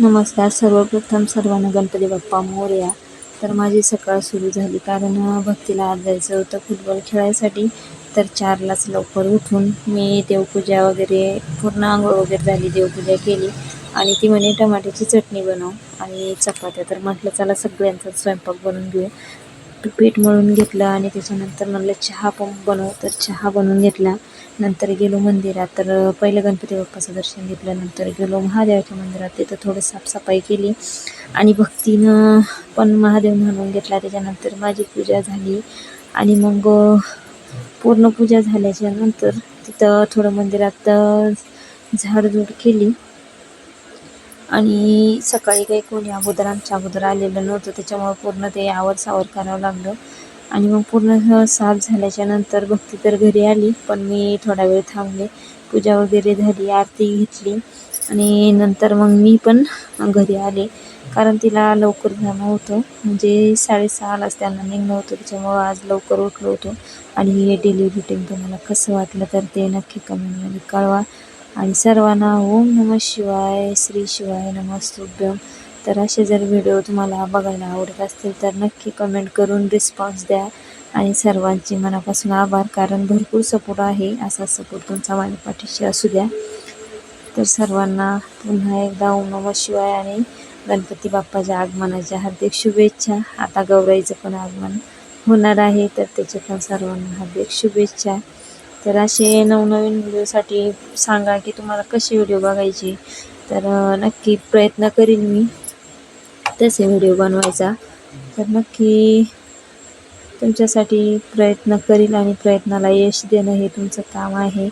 नमस्कार सर्वप्रथम सर्वांना गणपती बाप्पा मोर्या. तर माझी सकाळ सुरू झाली कारण भक्तीला आज जायचं होतं फुटबॉल खेळायसाठी. तर चारलाच लवकर उठून मी देवपूजा वगैरे पूर्ण आंघोळ वगैरे झाली देवपूजा केली. आणि ती म्हणे टमाट्याची चटणी बनव आणि चपात्या. तर म्हटलं चला सगळ्यांचा स्वयंपाक बनवून घेऊ. पीठ मळून घेतलं आणि त्याच्यानंतर म्हणलं चहा पण बनव तर चहा बनवून घेतला. नंतर गेलो मंदिरात. तर पहिलं गणपती बाप्पाचं दर्शन घेतलं. नंतर गेलो महादेवाच्या मंदिरात. तिथं थोडं साफसफाई केली. आणि भक्तीनं पण महादेव म्हणून घेतला. त्याच्यानंतर माझी पूजा झाली. आणि मग पूर्ण पूजा झाल्याच्यानंतर तिथं थोडं मंदिरात झाडझूड केली. आणि सकाळी काही कोणी अगोदर आमच्या अगोदर आलेलं नव्हतं त्याच्यामुळं पूर्ण ते आवर सावर करावं लागलं. आणि मग पूर्ण साफ झाल्याच्यानंतर भक्ती तर घरी आली पण मी थोडा वेळ थांबले. पूजा वगैरे झाली आरती घेतली आणि नंतर मग मी पण घरी आले. कारण तिला लवकर जाणं होतं. म्हणजे साडेसहालाच त्यांना निघणं होतं त्याच्यामुळं आज लवकर उठलो होतो. आणि हे डेली रुटीन तुम्हाला कसं वाटलं तर ते नक्की कमेंटमध्ये कळवा. आणि सर्वांना ओम नमः शिवाय श्री शिवाय नमस्तुभ्यम तर असे जर व्हिडिओ तुम्हाला बघायला आवडत असतील तर नक्की कमेंट करून रिस्पॉन्स द्या. आणि सर्वांचे मनापासून आभार कारण भरपूर सपोर्ट आहे असा सपोर्ट तुमचा माझ्या पाठीशी असू द्या. तर सर्वांना पुन्हा एकदा ओम नमः शिवाय आणि गणपती बाप्पाच्या आगमनाच्या हार्दिक शुभेच्छा. आता गौराईचं पण आगमन होणार आहे तर त्याच्या पण सर्वांना हार्दिक शुभेच्छा. तर असे नवनवीन व्हिडिओसाठी सांगा की तुम्हाला कसे व्हिडिओ बघायचे. तर नक्की प्रयत्न करीन मी तसे व्हिडिओ बनवायचा. तर नक्की तुमच्यासाठी प्रयत्न करील आणि प्रयत्नाला यश देणं हे तुमचं काम आहे.